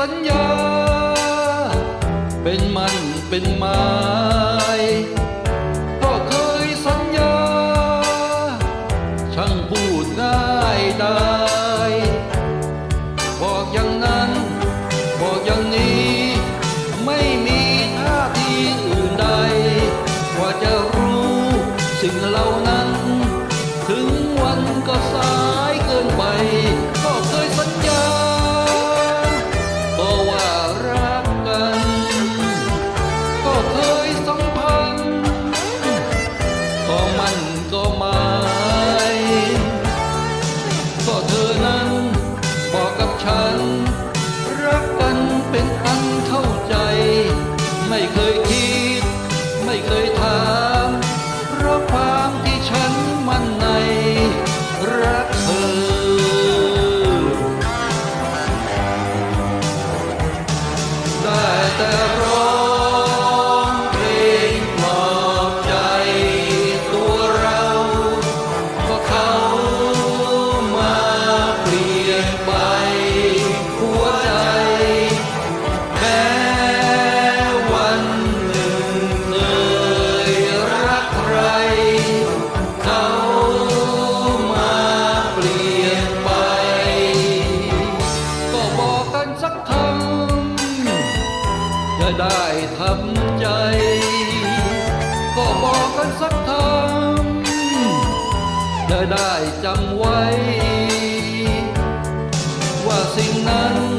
สัญญา เป็นมันเป็นมา ได้ทำใจ ก็บอกกันสักคำงเธได้จำไว้ ว่าสิ่งนั้น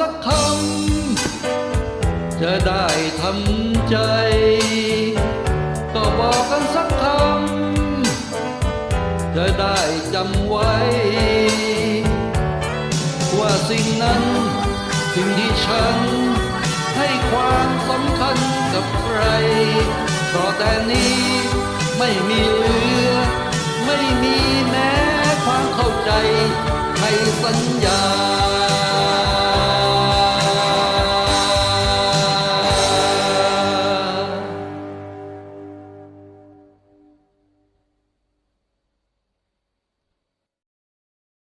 สักคำ จะได้ทำใจ ก็บอกกันสักคำ จะได้จำไว้ ว่าสิ่งนั้นสิ่งที่ฉัน ให้ความสำคัญกับใคร ต่อแต่นี้ไม่มีเหลือ ไม่มีแม้ความเข้าใจให้สัญญา